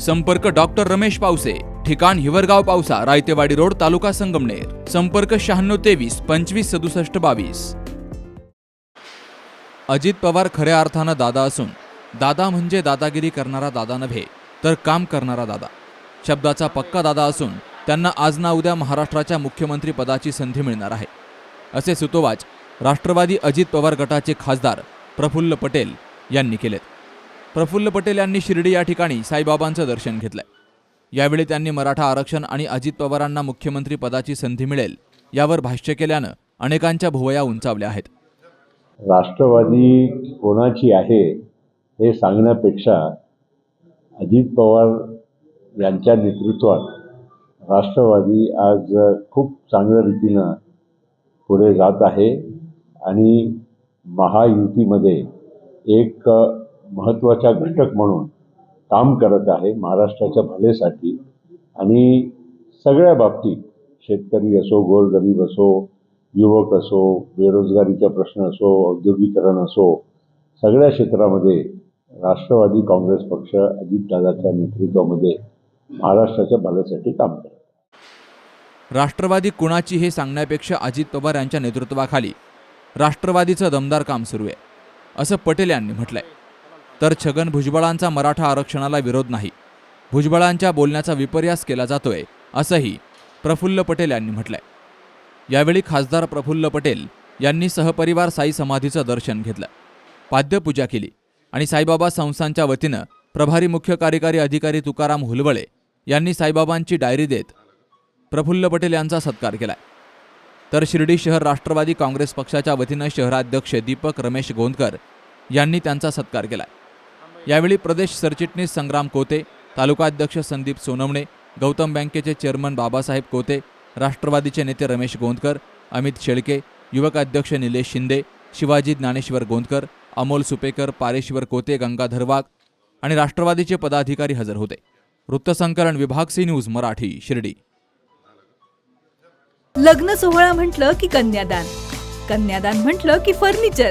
संपर्क डॉक्टर रमेश पावसे ठिकाण हिवरगाव पावसा रायतेवाडी रोड तालुका संगमनेर. संपर्क शहाण्णव तेवीस पंचवीस सदुसष्ट बावीस. अजित पवार खऱ्या अर्थानं दादा असून दादा म्हणजे दादागिरी करणारा दादा नव्हे तर काम करणारा दादा. शब्दाचा पक्का दादा असून त्यांना आज ना उद्या महाराष्ट्राच्या मुख्यमंत्री पदाची संधी मिळणार आहे. असे सुतोवाच राष्ट्रवादी अजित पवार गटाचे खासदार प्रफुल्ल पटेल यांनी केलेत. प्रफुल्ल पटेल यांनी शिर्डी या ठिकाणी साईबाबांचं दर्शन घेतलंय. यावेळी त्यांनी मराठा आरक्षण आणि अजित पवारांना मुख्यमंत्री पदाची संधी मिळेल यावर भाष्य केल्यानं अनेकांच्या भुवया उंचावल्या आहेत. राष्ट्रवादी कोणाची आहे हे सांगण्यापेक्षा अजित पवार यांच्या नेतृत्वात राष्ट्रवादी आज खूप चांगल्या रीतीनं पुढे जात आहे आणि महायुतीमध्ये एक महत्त्वाचा घटक म्हणून काम करत आहे महाराष्ट्राच्या भलेसाठी. आणि सगळ्या बाबतीत शेतकरी असो गोरगरीब असो युवक असो बेरोजगारीचा प्रश्न असो औद्योगिकरण असो सगळ्या क्षेत्रामध्ये राष्ट्रवादी काँग्रेस पक्ष अजितदादाच्या नेतृत्वामध्ये महाराष्ट्राच्या भल्यासाठी काम करत राष्ट्रवादी कुणाची हे सांगण्यापेक्षा अजित पवार यांच्या नेतृत्वाखाली राष्ट्रवादीचं दमदार काम सुरू आहे असं पटेल यांनी म्हटलंय. तर छगन भुजबळांचा मराठा आरक्षणाला विरोध नाही. भुजबळांच्या बोलण्याचा विपर्यास केला जातोय असंही प्रफुल्ल पटेल यांनी म्हटलंय. यावेळी खासदार प्रफुल्ल पटेल यांनी सहपरिवार साई समाधीचं दर्शन घेतलं. पाद्यपूजा केली आणि साईबाबा संस्थांच्या वतीनं प्रभारी मुख्य कार्यकारी अधिकारी तुकाराम हुलवळे यांनी साईबाबांची डायरी देत प्रफुल्ल पटेल यांचा सत्कार केलाय. तर शिर्डी शहर राष्ट्रवादी काँग्रेस पक्षाच्या वतीनं शहराध्यक्ष दीपक रमेश गोंदकर यांनी त्यांचा सत्कार केलाय. यावेळी प्रदेश सरचिटणीस संग्राम कोते तालुकाध्यक्ष संदीप सोनवणे गौतम बँकेचे चेअरमन बाबासाहेब कोते राष्ट्रवादीचे नेते रमेश गोंदकर अमित शेळके युवक अध्यक्ष निलेश शिंदे शिवाजी ज्ञानेश्वर गोंदकर अमोल सुपेकर पारेश्वर कोते गंगाधर वाघ आणि राष्ट्रवादीचे पदाधिकारी हजर होते. वृत्तसंकलन विभाग सी न्यूज मराठी शिर्डी. लग्न सोहळा म्हटलं की कन्यादान. कन्यादान म्हटलं की फर्निचर.